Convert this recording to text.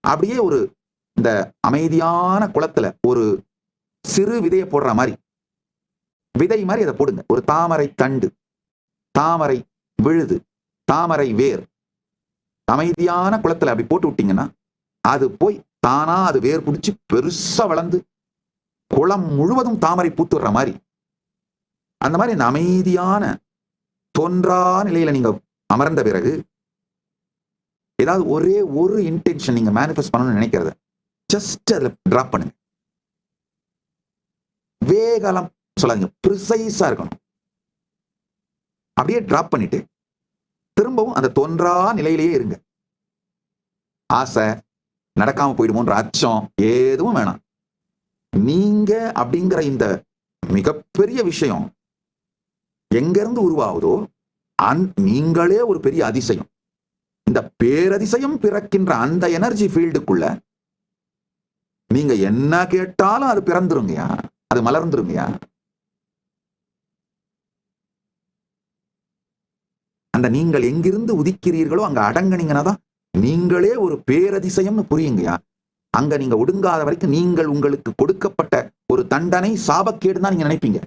அப்படியே ஒரு இந்த அமைதியான குளத்துல ஒரு சிறு விதையை போடுற மாதிரி. விதை மாதிரி அதை போடுங்க. ஒரு தாமரை தண்டு தாமரை விழுது தாமரை வேர். அமைதியான குளத்துல அப்படி போட்டு விட்டீங்கன்னா அது போய் தானா அது வேர் பிடிச்சி பெருசா வளர்ந்து குளம் முழுவதும் தாமரை பூத்துடுற மாதிரி. அந்த மாதிரி இந்த அமைதியான தோன்றா நிலையில நீங்க அமர்ந்த பிறகு ஏதாவது ஒரே ஒரு இன்டென்ஷன் நீங்க மேனிஃபெஸ்ட் பண்ணணும்னு நினைக்கிறத ஜஸ்ட் அதில் ட்ராப் பண்ணுங்க. வேகலாம் சொல்லாதீங்க ப்ரிசைஸாக இருக்கணும். அப்படியே ட்ராப் பண்ணிட்டு திரும்பவும் அந்த தோன்றா நிலையிலேயே இருங்க. ஆசை நடக்காம போயிடுமோன்ற அச்சம் எதுவும் வேணாம். நீங்க அப்படிங்கிற இந்த மிகப்பெரிய விஷயம் எங்க இருந்து உருவாகுதோ அந் நீங்களே ஒரு பெரிய அதிசயம். இந்த பேரதிசயம் பிறக்கின்ற அந்த எனர்ஜி ஃபீல்டுக்குள்ள நீங்க என்ன கேட்டாலும் அது பிறந்துருங்கயா அது மலர்ந்துருங்கயா அந்த நீங்கள் எங்கிருந்து உதிக்கிறீர்களோ அங்க அடங்குனீங்கன்னா தான் நீங்களே ஒரு பேரதிசயம்னு புரியுங்கயா அங்க நீங்க ஒடுங்காத வரைக்கும் நீங்கள் உங்களுக்கு கொடுக்கப்பட்ட ஒரு தண்டனை சாபக்கேடு தான் நீங்க நினைப்பீங்க.